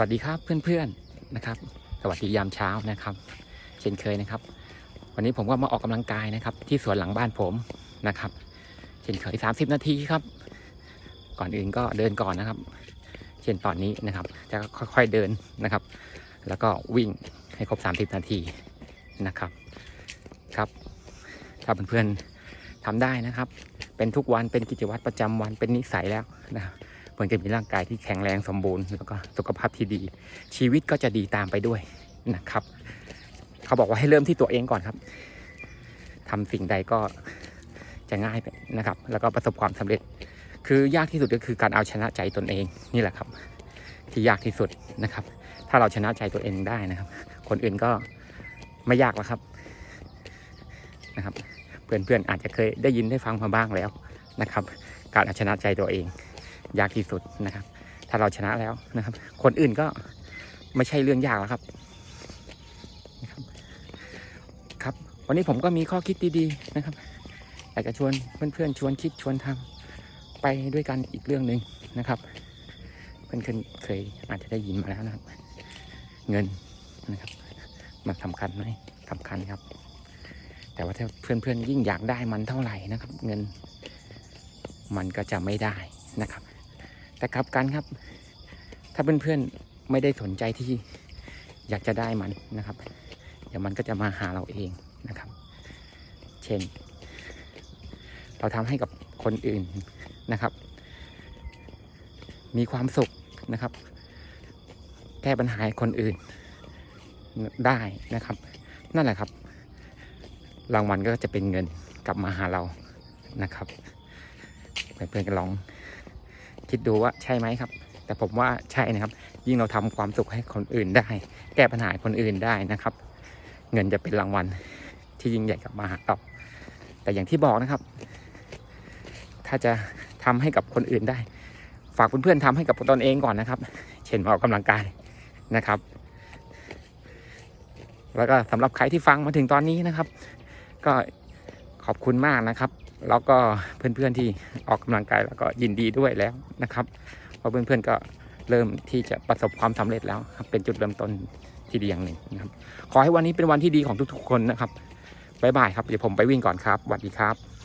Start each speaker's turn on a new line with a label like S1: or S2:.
S1: วัสดีครับเพื่อนๆนะครับ สวัสดียามเช้านะครับ เช่นเคยนะครับ วันนี้ผมก็มาออกกำลังกายนะครับ ที่สวนหลังบ้านผมนะครับ เช่นเคย30นาทีครับ ก่อนอื่นก็เดินก่อนนะครับ เช่นตอนนี้นะครับ จะค่อยๆเดินนะครับ แล้วก็วิ่งให้ครบ30นาทีนะครับครับถ้าเพื่อนๆทำได้นะครับ เป็นทุกวันเป็นกิจวัตรประจำวันเป็นนิสัยแล้วนะครับ เพื่อนจะมีร่างกายที่แข็งแรงสมบูรณ์แล้วก็สุขภาพที่ดี ชีวิตก็จะดีตามไปด้วยนะครับ เขาบอกว่าให้เริ่มที่ตัวเองก่อนครับทำสิ่งใดก็จะง่ายไปนะครับ แล้วก็ประสบความสำเร็จ คือยากที่สุดก็คือการเอาชนะใจตนเองนี่แหละครับ ที่ยากที่สุดนะครับ ถ้าเราชนะใจตัวเองได้นะครับ คนอื่นก็ไม่ยากแล้วครับนะครับ เพื่อนๆอาจจะเคยได้ยินได้ฟังมาบ้างแล้วนะครับ การเอาชนะใจตัวเอง ยากที่สุดนะครับ ถ้าเราชนะแล้วนะครับ คนอื่นก็ไม่ใช่เรื่องยากแล้วครับครับ ครับ วันนี้ผมก็มีข้อคิดดีๆนะครับอยากจะชวนเพื่อนๆชวนคิดชวนทำไปด้วยกันอีกเรื่องหนึ่งนะครับ เพื่อนๆเคยอาจจะได้ยินมาแล้วนะครับ เงินนะครับมันสำคัญไหมสำคัญครับ แต่ว่าถ้าเพื่อนๆยิ่งอยากได้มันเท่าไหร่นะครับ เงิน มันก็จะไม่ได้นะครับ แต่กลับกันครับ ถ้าเพื่อนๆไม่ได้สนใจที่อยากจะได้มันนะครับ เดี๋ยวมันก็จะมาหาเราเองนะครับ เช่น เราทำให้กับคนอื่นนะครับ มีความสุขนะครับ แก้ปัญหาคนอื่นได้นะครับ นั่นแหละครับ รางวัลก็จะเป็นเงินกลับมาหาเรานะครับเพื่อนๆก็ลอง คิดดูว่าใช่ไหมครับ แต่ผมว่าใช่นะครับ ยิ่งเราทำความสุขให้คนอื่นได้ แก้ปัญหาคนอื่นได้นะครับ เงินจะเป็นรางวัลที่ยิ่งใหญ่กลับมาหาเราแต่อย่างที่บอกนะครับ ถ้าจะทำให้กับคนอื่นได้ ฝากเพื่อนๆทำให้กับตนเองก่อนนะครับ เช่นออกกำลังกายนะครับ แล้วก็สำหรับใครที่ฟังมาถึงตอนนี้นะครับ ก็ขอบคุณมากนะครับ แล้วก็เพื่อนๆที่ออกกำลังกายแล้วก็ยินดีด้วยแล้วนะครับ เพราะเพื่อนๆก็เริ่มที่จะประสบความสำเร็จแล้วครับเป็นจุดเริ่มต้นที่ดีอย่างหนึ่งนะครับ ขอให้วันนี้เป็นวันที่ดีของทุกๆคนนะครับบ๊ายบายครับเดี๋ยวผมไปวิ่งก่อนครับสวัสดีครับ